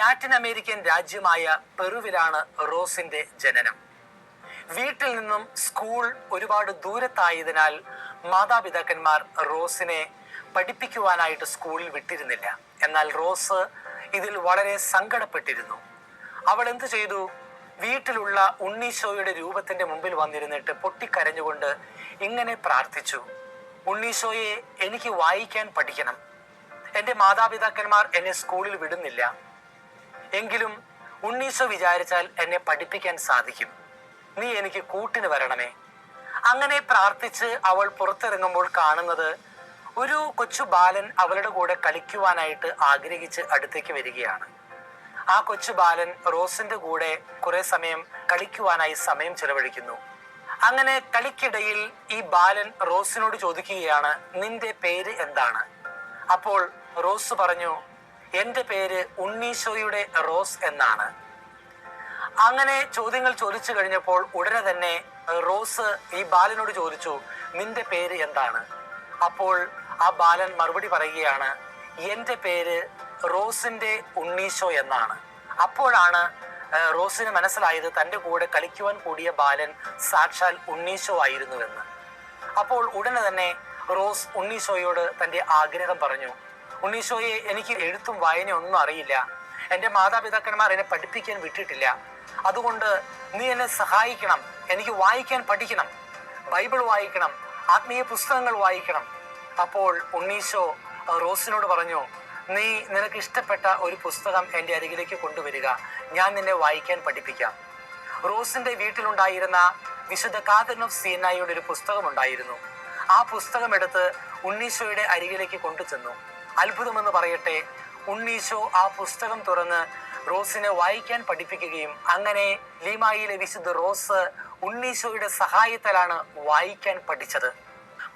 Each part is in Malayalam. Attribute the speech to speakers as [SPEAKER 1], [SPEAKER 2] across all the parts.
[SPEAKER 1] ലാറ്റിൻ അമേരിക്കൻ രാജ്യമായ പെറുവിലാണ് റോസിന്റെ ജനനം. വീട്ടിൽ നിന്നും സ്കൂൾ ഒരുപാട് ദൂരത്തായതിനാൽ മാതാപിതാക്കന്മാർ റോസിനെ പഠിപ്പിക്കുവാനായിട്ട് സ്കൂളിൽ വിട്ടിരുന്നില്ല. എന്നാൽ റോസ് ഇതിൽ വളരെ സങ്കടപ്പെട്ടിരുന്നു. അവൾ എന്തു ചെയ്തു? വീട്ടിലുള്ള ഉണ്ണീശോയുടെ രൂപത്തിന്റെ മുമ്പിൽ വന്നിരുന്നിട്ട് പൊട്ടിക്കരഞ്ഞുകൊണ്ട് ഇങ്ങനെ പ്രാർത്ഥിച്ചു. ഉണ്ണീശോയെ എനിക്ക് വായിക്കാൻ പഠിക്കണം. എന്റെ മാതാപിതാക്കന്മാർ എന്നെ സ്കൂളിൽ വിടുന്നില്ല. എങ്കിലും ഉണ്ണീസോ വിചാരിച്ചാൽ എന്നെ പഠിപ്പിക്കാൻ സാധിക്കും. നീ എനിക്ക് കൂട്ടിന് വരണമേ. അങ്ങനെ പ്രാർത്ഥിച്ച് അവൾ പുറത്തിറങ്ങുമ്പോൾ കാണുന്നത് ഒരു കൊച്ചു ബാലൻ അവളുടെ കൂടെ കളിക്കുവാനായിട്ട് ആഗ്രഹിച്ച് അടുത്തേക്ക് വരികയാണ്. ആ കൊച്ചു ബാലൻ റോസിന്റെ കൂടെ കുറെ സമയം കളിക്കുവാനായി സമയം ചെലവഴിക്കുന്നു. അങ്ങനെ കളിക്കിടയിൽ ഈ ബാലൻ റോസിനോട് ചോദിക്കുകയാണ് നിന്റെ പേര് എന്താണ്? അപ്പോൾ റോസ് പറഞ്ഞു എന്റെ പേര് ഉണ്ണീശോയുടെ റോസ് എന്നാണ്. അങ്ങനെ ചോദ്യങ്ങൾ ചോദിച്ചു കഴിഞ്ഞപ്പോൾ ഉടനെ തന്നെ റോസ് ഈ ബാലനോട് ചോദിച്ചു നിന്റെ പേര് എന്താണ്? അപ്പോൾ ആ ബാലൻ മറുപടി പറയുകയാണ് എന്റെ പേര് റോസിന്റെ ഉണ്ണീശോ എന്നാണ്. അപ്പോഴാണ് റോസിന് മനസ്സിലായത് തന്റെ കൂടെ കളിക്കുവാൻ കൂടിയ ബാലൻ സാക്ഷാൽ ഉണ്ണീശോ ആയിരുന്നുവെന്ന്. അപ്പോൾ ഉടനെ തന്നെ റോസ് ഉണ്ണീശോയോട് തന്റെ ആഗ്രഹം പറഞ്ഞു ഉണ്ണീശോയെ എനിക്ക് എഴുത്തും ഒന്നും അറിയില്ല. എന്റെ മാതാപിതാക്കന്മാർ എന്നെ പഠിപ്പിക്കാൻ വിട്ടിട്ടില്ല. അതുകൊണ്ട് നീ എന്നെ സഹായിക്കണം. എനിക്ക് വായിക്കാൻ പഠിക്കണം. ബൈബിൾ വായിക്കണം. ആത്മീയ പുസ്തകങ്ങൾ വായിക്കണം. അപ്പോൾ ഉണ്ണീശോ റോസിനോട് പറഞ്ഞു നീ നിനക്ക് ഇഷ്ടപ്പെട്ട ഒരു പുസ്തകം എന്റെ അരികിലേക്ക് കൊണ്ടുവരിക. ഞാൻ നിന്നെ വായിക്കാൻ പഠിപ്പിക്കാം. റോസിന്റെ വീട്ടിലുണ്ടായിരുന്ന വിശുദ്ധ കാതൻ ഓഫ് സീനായിയുടെ ഒരു പുസ്തകമുണ്ടായിരുന്നു ആ പുസ്തകം എടുത്ത് ഉണ്ണീശോയുടെ അരികിലേക്ക് കൊണ്ടുചെന്നു. അത്ഭുതമെന്ന് പറയട്ടെ. ഉണ്ണീശോ ആ പുസ്തകം തുറന്ന് റോസിനെ വായിക്കാൻ പഠിപ്പിക്കുകയും അങ്ങനെ ലീമായിലെ വിശുദ്ധ റോസ് ഉണ്ണീശോയുടെ സഹായത്താലാണ് വായിക്കാൻ പഠിച്ചത്.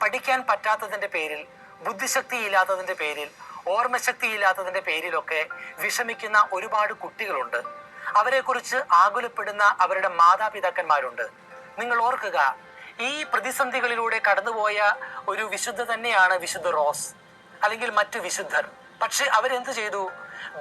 [SPEAKER 1] പഠിക്കാൻ പറ്റാത്തതിന്റെ പേരിൽ ബുദ്ധിശക്തി ഇല്ലാത്തതിന്റെ പേരിൽ ഓർമ്മശക്തി ഇല്ലാത്തതിന്റെ പേരിലൊക്കെ വിഷമിക്കുന്ന ഒരുപാട് കുട്ടികളുണ്ട്. അവരെക്കുറിച്ച് ആകുലപ്പെടുന്ന അവരുടെ മാതാപിതാക്കന്മാരുണ്ട്. നിങ്ങൾ ഓർക്കുക ഈ പ്രതിസന്ധികളിലൂടെ കടന്നുപോയ ഒരു വിശുദ്ധ തന്നെയാണ് വിശുദ്ധ റോസ്. അല്ലെങ്കിൽ മറ്റു വിശുദ്ധർ. പക്ഷെ അവരെന്ത് ചെയ്തു?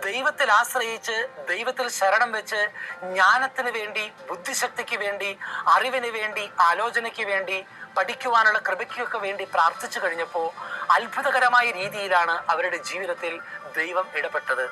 [SPEAKER 1] ദൈവത്തിൽ ആശ്രയിച്ച് ദൈവത്തിൽ ശരണം വെച്ച് ജ്ഞാനത്തിന് വേണ്ടി ബുദ്ധിശക്തിക്ക് വേണ്ടി അറിവിന് വേണ്ടി ആലോചനയ്ക്ക് വേണ്ടി പഠിക്കുവാനുള്ള കൃപയ്ക്കൊക്കെ വേണ്ടി പ്രാർത്ഥിച്ചു കഴിഞ്ഞപ്പോൾ അത്ഭുതകരമായ രീതിയിലാണ് അവരുടെ ജീവിതത്തിൽ ദൈവം ഇടപെട്ടത്.